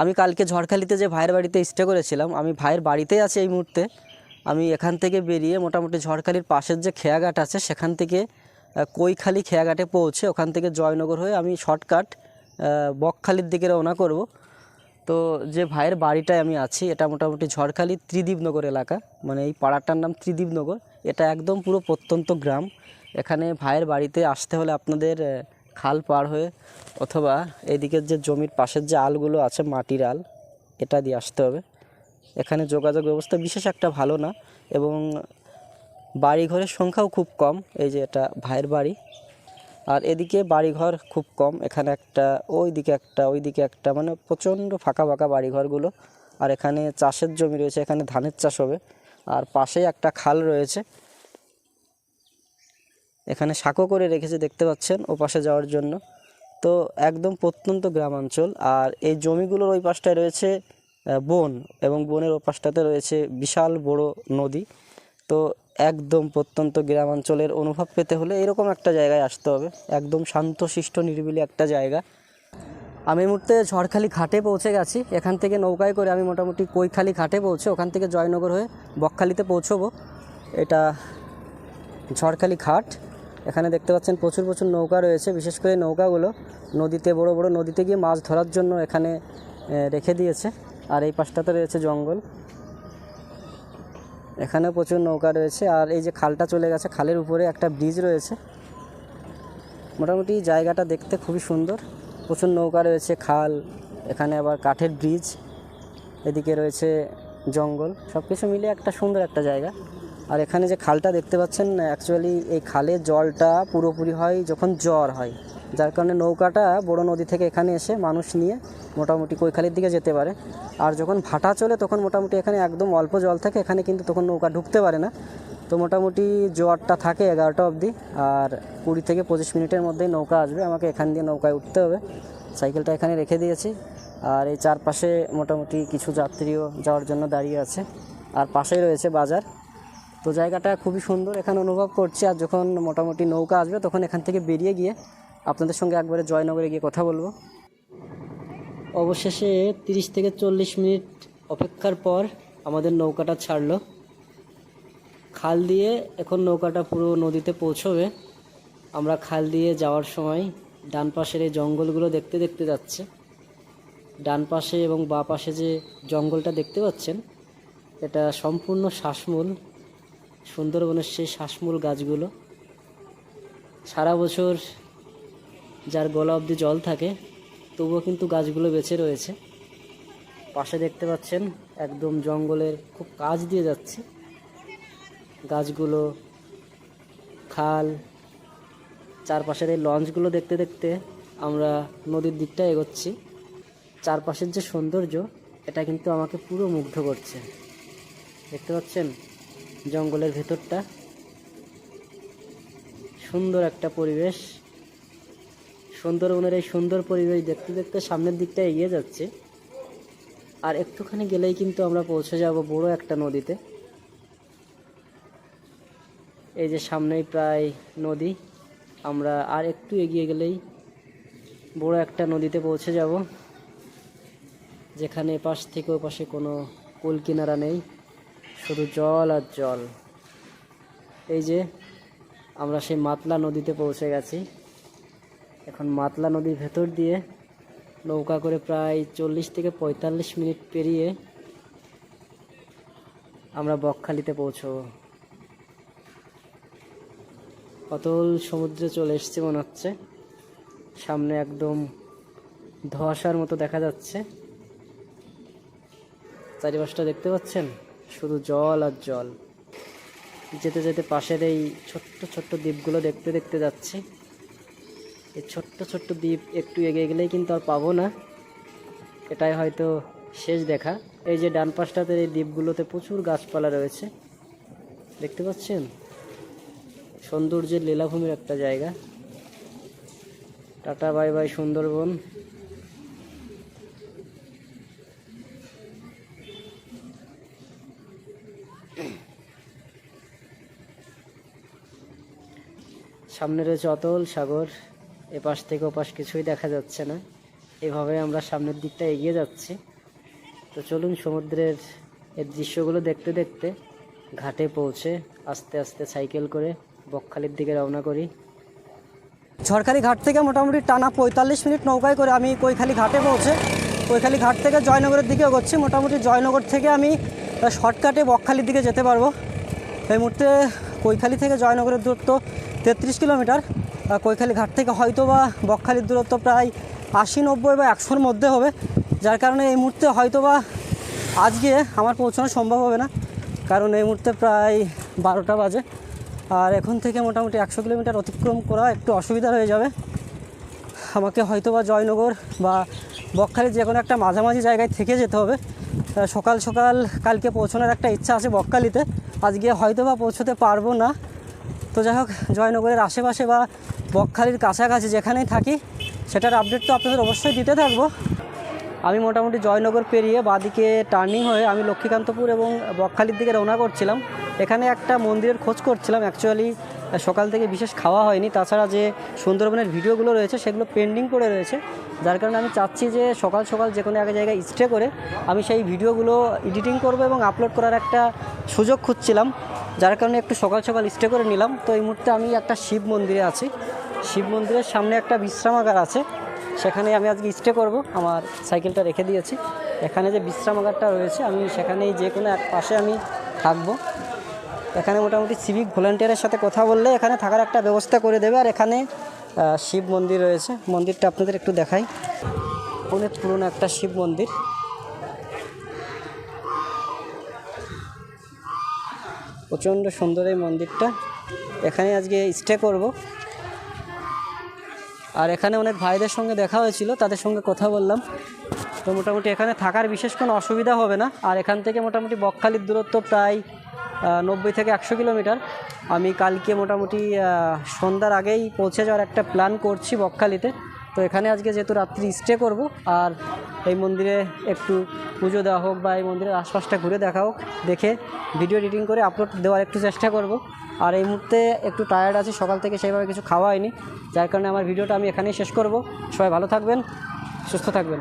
আমি কালকে ঝড়খালিতে যে ভাইয়ের বাড়িতে স্টে করেছিলাম, আমি ভাইয়ের বাড়িতেই আছি এই মুহূর্তে। আমি এখান থেকে বেরিয়ে মোটামুটি ঝড়খালির পাশের যে খেয়াঘাট আছে, সেখান থেকে কৈখালি খেয়াঘাটে পৌঁছে ওখান থেকে জয়নগর হয়ে আমি শর্টকাট বকখালির দিকে রওনা করব। তো যে ভাইয়ের বাড়িটায় আমি আছি, এটা মোটামুটি ঝড়খালি ত্রিদীপনগর এলাকা মানে এই পাড়াটার নাম ত্রিদীপনগর এটা একদম পুরো প্রত্যন্ত গ্রাম। এখানে ভাইয়ের বাড়িতে আসতে হলে আপনাদের খাল পার হয়ে অথবা এদিকের যে জমির পাশের যে আলগুলো আছে মাটির আল, এটা দিয়ে আসতে হবে। এখানে যোগাযোগ ব্যবস্থা বিশেষ একটা ভালো না এবং বাড়িঘরের সংখ্যাও খুব কম, এই যে এটা ভাইয়ের বাড়ি। আর এদিকে বাড়িঘর খুব কম, এখানে একটা ওই দিকে একটা ওই দিকে একটা মানে প্রচণ্ড ফাঁকা ফাঁকা বাড়িঘরগুলো। আর এখানে চাষের জমি রয়েছে, এখানে ধানের চাষ হবে। আর পাশেই একটা খাল রয়েছে এখানে সাঁকো করে রেখেছে দেখতে পাচ্ছেন ও পাশে যাওয়ার জন্য। তো একদম প্রত্যন্ত গ্রামাঞ্চল আর এই জমিগুলোর ওই পাশটায় রয়েছে বন এবং বনের ওই পাশটাতে রয়েছে বিশাল বড় নদী। তো একদম প্রত্যন্ত গ্রামাঞ্চলের অনুভব পেতে হলে এরকম একটা জায়গায় আসতে হবে, একদম শান্তশিষ্ট নিরিবিলি একটা জায়গা। আমি মুহূর্তে ঝড়খালি ঘাটে পৌঁছে গেছি। এখান থেকে নৌকায় করে আমি মোটামুটি কৈখালি ঘাটে পৌঁছে ওখান থেকে জয়নগর হয়ে বকখালিতে পৌঁছবো। এটা ঝড়খালি ঘাট। এখানে দেখতে পাচ্ছেন প্রচুর প্রচুর নৌকা রয়েছে, বিশেষ করে নৌকাগুলো নদীতে, বড় বড় নদীতে গিয়ে মাছ ধরার জন্য এখানে রেখে দিয়েছে। আর এই পাশটাতে রয়েছে জঙ্গল। এখানে প্রচুর নৌকা রয়েছে। আর এই যে খালটা চলে গেছে, খালের উপরে একটা ব্রিজ রয়েছে। মোটামুটি জায়গাটা দেখতে খুবই সুন্দর। প্রচুর নৌকা রয়েছে, খাল, এখানে আবার কাঠের ব্রিজ, এদিকে রয়েছে জঙ্গল। সব কিছু মিলে একটা সুন্দর একটা জায়গা। আর এখানে যে খালটা দেখতে পাচ্ছেন অ্যাকচুয়ালি এই খালে জলটা পুরোপুরি হয় যখন জ্বর হয়। যার কারণে নৌকাটা বড় নদী থেকে এখানে এসে মানুষ নিয়ে মোটামুটি কৈখালির দিকে যেতে পারে। আর যখন ভাটা চলে, তখন মোটামুটি এখানে একদম অল্প জল থাকে, এখানে কিন্তু তখন নৌকা ঢুকতে পারে না। তো মোটামুটি জোয়ারটা থাকে এগারোটা অবধি, আর কুড়ি থেকে পঁচিশ মিনিটের মধ্যেই নৌকা আসবে। আমাকে এখান দিয়ে নৌকায় উঠতে হবে। সাইকেলটা এখানে রেখে দিয়েছি। আর এই চারপাশে মোটামুটি কিছু যাত্রীও যাওয়ার জন্য দাঁড়িয়ে আছে। আর পাশেই রয়েছে বাজার। তো জায়গাটা খুবই সুন্দর এখানে অনুভব করছি আর যখন মোটামুটি নৌকা আসবে তখন এখান থেকে বেরিয়ে গিয়ে আপনাদের সঙ্গে একবারে জয়নগরে গিয়ে কথা বলব। অবশেষে তিরিশ থেকে চল্লিশ মিনিট অপেক্ষার পর আমাদের নৌকাটা ছাড়লো। খাল দিয়ে এখন নৌকাটা পুরো নদীতে পৌঁছবে। আমরা খাল দিয়ে যাওয়ার সময় ডান পাশের এই জঙ্গলগুলো দেখতে দেখতে যাচ্ছে। ডান পাশে এবং বাঁ পাশে যে জঙ্গলটা দেখতে পাচ্ছেন, এটা সম্পূর্ণ শ্বাসমূল সুন্দরবনের সেই শ্বাসমূল গাছগুলো, সারা বছর যার গলা অবধি জল থাকে, তবুও কিন্তু গাছগুলো বেঁচে রয়েছে। পাশে দেখতে পাচ্ছেন, একদম জঙ্গলের খুব কাজ দিয়ে যাচ্ছে। গাছগুলো, খাল, চারপাশের এই লঞ্চগুলো দেখতে দেখতে আমরা নদীর দিকটা এগোচ্ছি। চারপাশের যে সৌন্দর্য, এটা কিন্তু আমাকে পুরো মুগ্ধ করছে। দেখতে পাচ্ছেন? জঙ্গলের ভেতরটা। সুন্দর একটা পরিবেশ। সুন্দরবনের এই সুন্দর পরিবেশ দেখতে দেখতে সামনের দিকটা এগিয়ে যাচ্ছে। আর একটুখানি গেলেই কিন্তু আমরা পৌঁছে যাব বড় একটা নদীতে। এই যে সামনেই প্রায় নদী, আমরা আর একটু এগিয়ে গেলেই বড় একটা নদীতে পৌঁছে যাব। যেখানে পাশ থেকে ওপাশে কোনো কুল কিনারা নেই। শুধু জল আর জল। এই যে আমরা সেই মাতলা নদীতে পৌঁছে গেছি। এখন মাতলা নদীর ভেতর দিয়ে নৌকা করে প্রায় চল্লিশ থেকে পঁয়তাল্লিশ মিনিট পেরিয়ে আমরা বকখালিতে পৌঁছবো। অতল সমুদ্রে চলে এসছে মনে হচ্ছে। সামনে একদম ধোঁয়াশার মতো দেখা যাচ্ছে। চারিপাশটা দেখতে পাচ্ছেন? শুধু জল আর জল। যেতে যেতে পাশের এই ছোট্ট ছোট্ট দ্বীপগুলো দেখতে দেখতে যাচ্ছি। এই ছোট্ট ছোট্ট দ্বীপ একটু এগিয়ে গেলেই কিন্তু আর পাবো না। এটাই হয়তো শেষ দেখা। এই যে ডান পাশটাতে এই দ্বীপগুলোতে প্রচুর গাছপালা রয়েছে। দেখতে পাচ্ছেন? সৌন্দর্যের লীলাভূমির একটা জায়গা। Tata, bye bye, Sundarban. সামনে রয়েছে অতল সাগর, এপাশ থেকে ওপাশ কিছুই দেখা যাচ্ছে না। এভাবে আমরা সামনের দিকটা এগিয়ে যাচ্ছি। তো চলুন সমুদ্রের এর দৃশ্যগুলো দেখতে দেখতে ঘাটে পৌঁছে আস্তে আস্তে সাইকেল করে বকখালির দিকে রওনা করি। ঝড়খালি ঘাট থেকে মোটামুটি টানা পঁয়তাল্লিশ মিনিট নৌকায় করে আমি কৈখালি ঘাটে পৌঁছে, কৈখালি ঘাট থেকে জয়নগরের দিকে এগোচ্ছি। মোটামুটি জয়নগর থেকে আমি শর্টকাটে বকখালির দিকে যেতে পারব। এই মুহূর্তে কৈখালি থেকে জয়নগরের দূরত্ব তেত্রিশ কিলোমিটার। কৈখালি ঘাট থেকে হয়তো বা বকখালির দূরত্ব প্রায় আশি, নব্বই বা একশোর মধ্যে হবে। যার কারণে এই মুহূর্তে হয়তো বা আজকে আমার পৌঁছানো সম্ভব হবে না। কারণ এই মুহূর্তে প্রায় বারোটা বাজে। আর এখন থেকে মোটামুটি একশো কিলোমিটার অতিক্রম করা একটু অসুবিধা হয়ে যাবে। আমাকে হয়তো বা জয়নগর বা বকখালির যে কোনো একটা মাঝামাঝি জায়গায় থেকে যেতে হবে। সকাল সকাল কালকে পৌঁছানোর একটা ইচ্ছা আছে বকখালিতে। আজকে হয়তো বা পৌঁছতে পারব না। তো যাই হোক, জয়নগরের আশেপাশে বা বকখালির কাছাকাছি যেখানেই থাকি, সেটার আপডেট তো আপনাদের অবশ্যই দিতে থাকব। আমি মোটামুটি জয়নগর পেরিয়ে বাদিকে টার্নিং হয়ে আমি লক্ষ্মীকান্তপুর এবং বকখালির দিকে রওনা করছিলাম। এখানে একটা মন্দিরের খোঁজ করছিলাম। অ্যাকচুয়ালি সকাল থেকে বিশেষ খাওয়া হয়নি। তাছাড়া যে সুন্দরবনের ভিডিওগুলো রয়েছে, সেগুলো পেন্ডিং করে রয়েছে। যার কারণে আমি চাচ্ছি যে সকাল সকাল যে কোনো এক জায়গায় স্টে করে আমি সেই ভিডিওগুলো এডিটিং করব এবং আপলোড করার একটা সুযোগ খুঁজছিলাম। যার কারণে একটু সকাল সকাল স্টে করে নিলাম। তো এই মুহূর্তে আমি একটা শিব মন্দিরে আছি। শিব মন্দিরের সামনে একটা বিশ্রামাগার আছে। সেখানে আমি আজকে স্টে করব। আমার সাইকেলটা রেখে দিয়েছি। এখানে যে বিশ্রামাগারটা রয়েছে, আমি সেখানেই যে কোনো এক পাশে আমি থাকব। এখানে মোটামুটি সিভিক ভলেন্টিয়ারের সাথে কথা বললে এখানে থাকার একটা ব্যবস্থা করে দেবে। আর এখানে শিব মন্দির রয়েছে। মন্দিরটা আপনাদের একটু দেখাই। অনেক পুরনো একটা শিব মন্দির। প্রচণ্ড সুন্দর এই মন্দিরটা। এখানে আজকে স্টে করব। আর এখানে অনেক ভাইদের সঙ্গে দেখা হয়েছিল, তাদের সঙ্গে কথা বললাম। তো মোটামুটি এখানে থাকার বিশেষ কোনো অসুবিধা হবে না। আর এখান থেকে মোটামুটি বকখালির দূরত্ব প্রায় নব্বই থেকে একশো কিলোমিটার। আমি কালকে মোটামুটি সন্ধ্যার আগেই পৌঁছে যাওয়ার একটা প্ল্যান করছি বকখালিতে। তো এখানে আজকে যেহেতু রাত্রি স্টে করব, আর এই মন্দিরে একটু পুজো দেওয়া হোক বা এই মন্দিরের আশপাশটা ঘুরে দেখা হোক, দেখে ভিডিও এডিটিং করে আপলোড দেওয়ার একটু চেষ্টা করব। আর এই মুহূর্তে একটু টায়ার্ড আছি, সকাল থেকে সেইভাবে কিছু খাওয়া হয়নি। যার কারণে আমার ভিডিওটা আমি এখানেই শেষ করব। সবাই ভালো থাকবেন, সুস্থ থাকবেন।